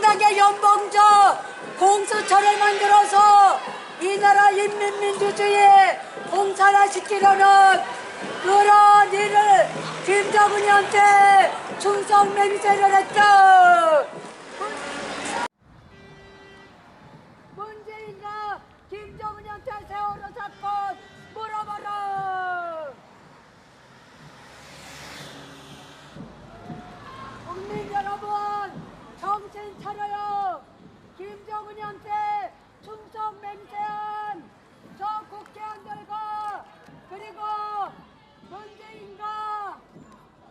짜증나게 연봉저 공수처를 만들어서 이 나라 인민민주주의에 공산화시키려는 그런 일을 김정은이한테 충성 맹세를 했죠. 문재인과 김정은이한테 세월호 사건 물어봐라. 국민 여러분 정신 차려요. 김정은이한테 충성 맹세한 저 국회의원들과 그리고 문재인과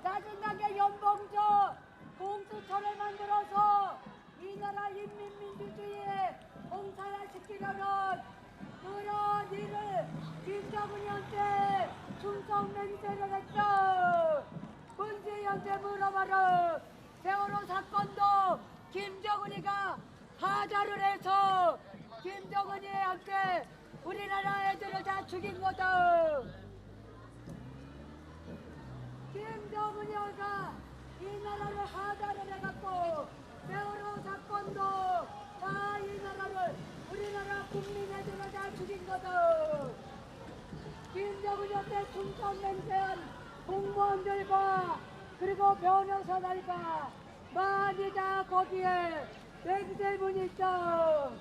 짜증나게 연봉저 공수처를 만들어서 이 나라 인민민주주의에 공산화시키려는 그런 일을 김정은이한테 충성 맹세를 했죠. 문재인한테 물어봐라. 세월호 사건도 김정은이가 하자를 해서 김정은이한테 우리나라 애들을 다 죽인 거다. 김정은이가 이 나라를 하자를 해갖고 세월호 사건도 다 이 나라를 우리나라 국민 애들을 다 죽인 거다. 김정은한테 충성 맹세한 공무원들과 그리고 변호사들과 많이 다 거기에 맹세문이 있어.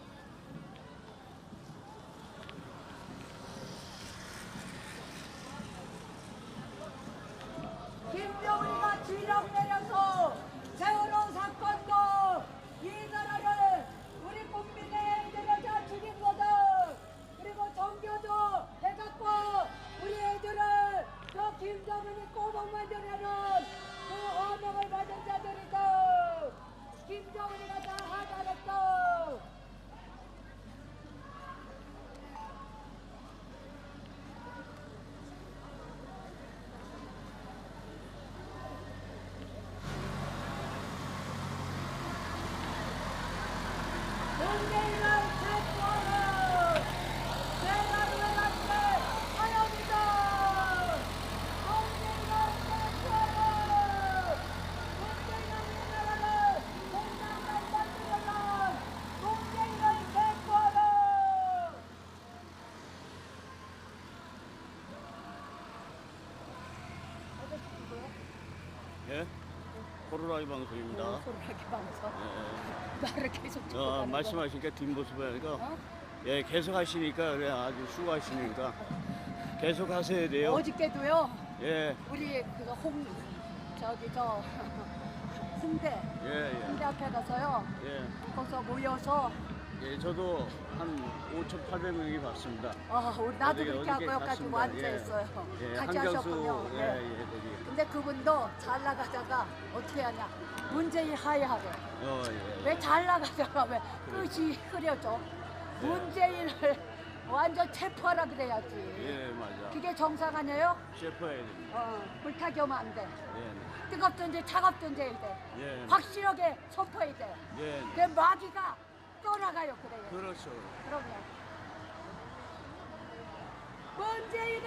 문 나라를 공산당 만들어라! 문재인을 체포하라! 예? 방송입니다. 방송 예. 나를 계속 어, 찍어가는 거. 말씀하시니까 뒷모습 하니까 어? 예, 계속 하시니까 그래 아주 수고하시니까 계속 하셔야 돼요. 어저께도요 예, 우리 그거 홍 저기 저 홍대 예, 홍대 앞에 가서요 예, 예. 거기서 모여서 예, 저도 한 5,800명이 봤습니다. 아 우리 나도 어저께- 그렇게 어저께 하고 여기까지 갔습니다. 완주했어요 예, 같이 한경수, 하셨군요 예, 네. 예, 거기. 근데 그분도 잘 나가다가 어떻게 하냐 문재인 하야하래 어, 예. 왜 잘 나가다가 왜 끝이 흐려져 네. 문재인을 완전 체포하라 그래야지 예, 맞아. 그게 정상 아니에요? 셰프해야 됩니다. 어, 불타기 하면 안 돼. 예, 뜨겁든지 차갑든지 해야 돼. 예, 확실하게 선포해야 돼. 예. 그 마귀가 떠나가요, 그래요. 그렇죠. 그러면. 문재인